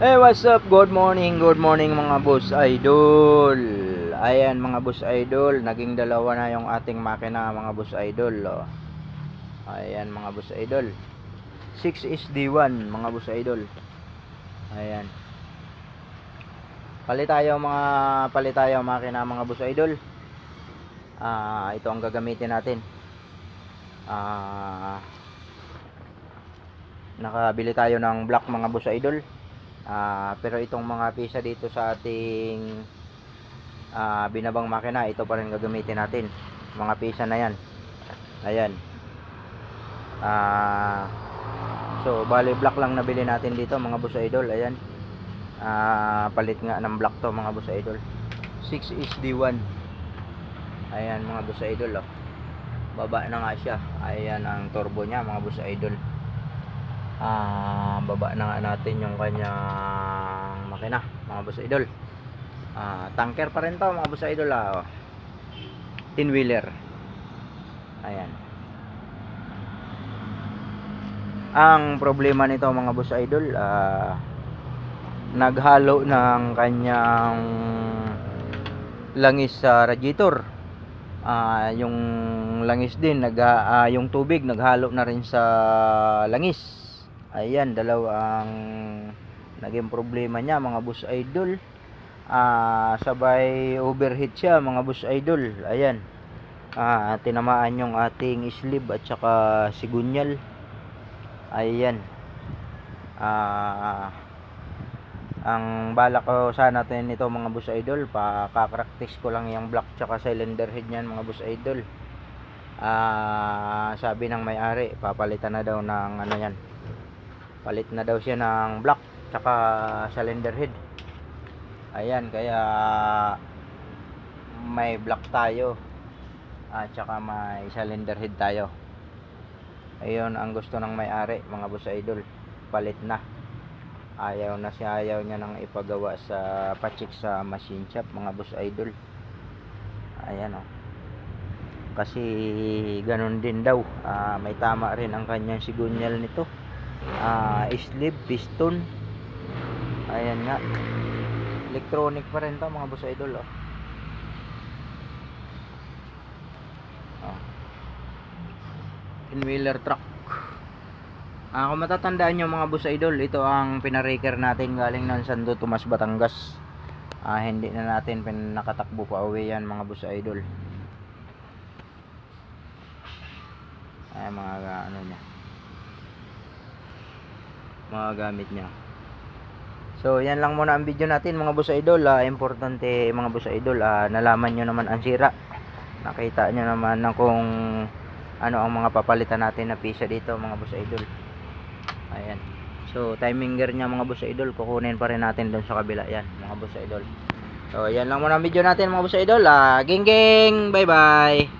Hey, what's up? Good morning, good morning mga boss idol. Ayan mga boss idol, naging dalawa na yung ating makina mga boss idol. Oh. Ayan mga boss idol. 6 is D1 mga boss idol. Ayan. Palit tayo mga palit tayo makina mga boss idol. Ah, ito ang gagamitin natin. Ah, nakabili tayo ng black mga boss idol. Ah, pero itong mga pisa dito sa ating ah, binabang makina, ito pa rin gagamitin natin. Mga pisa na 'yan. Ayan. Ah, so bali black lang nabili natin dito mga boss idol. Ayan. Ah, palit nga ng black to mga boss idol. 6 is D1. Ayan mga boss idol oh. Baba na nga siya. Ayan ang turbo niya mga boss idol ah baba na nga natin yung kanyang makina mga boss idol. Ah tanker pa rin to mga boss idol ah, oh. tin wheeler ayan. Ang problema nito mga boss idol ah naghalo ng kanyang langis sa radiator. Ah yung langis din nag ah, yung tubig naghalo na rin sa langis ayan dalawang naging problema niya mga boss idol. Ah sabay overheat siya mga boss idol. Ayan. Ah tinamaan yung ating sleeve at saka sigunyal. Ayan. Ah ang balak ko sana natin nito mga boss idol. Pakakraktis ko lang yung block tsaka cylinder head niyan mga boss idol. Ah sabi ng may-ari papalitan na daw ng ano yan palit na daw siya ng block tsaka cylinder head. Ayan kaya may block tayo at tsaka may cylinder head tayo. Ayun ang gusto ng may-ari mga boss idol. Palit na. Ayaw na siya ayaw niya nang ipagawa sa pachik sa machine shop mga boss idol. Ayan o kasi ganun din daw. Ah, may tama rin ang kanyang sigunyal nito ah sleeve piston. Ayan nga. Electronic pa rin to mga boss idol oh. oh. in-wheeler truck. Ah kung matatandaan nyo mga boss idol ito ang pinaraker natin galing ng Santo Tomas Batangas. Ah hindi na natin pinakatakbo pa uwi yan mga boss idol. Ay mga ga- ano niya mga gamit niya. So yan lang muna ang video natin mga boss idol. Ah, importante mga boss idol ah, nalaman nyo naman ang sira. Nakita nyo naman na kung ano ang mga papalitan natin na pisa dito mga boss idol. Ayan. So timing gear niya mga boss idol kukunin pa rin natin doon sa kabila. Yan mga boss idol. So yan lang muna ang video natin mga boss idol. Ah, ging ging bye bye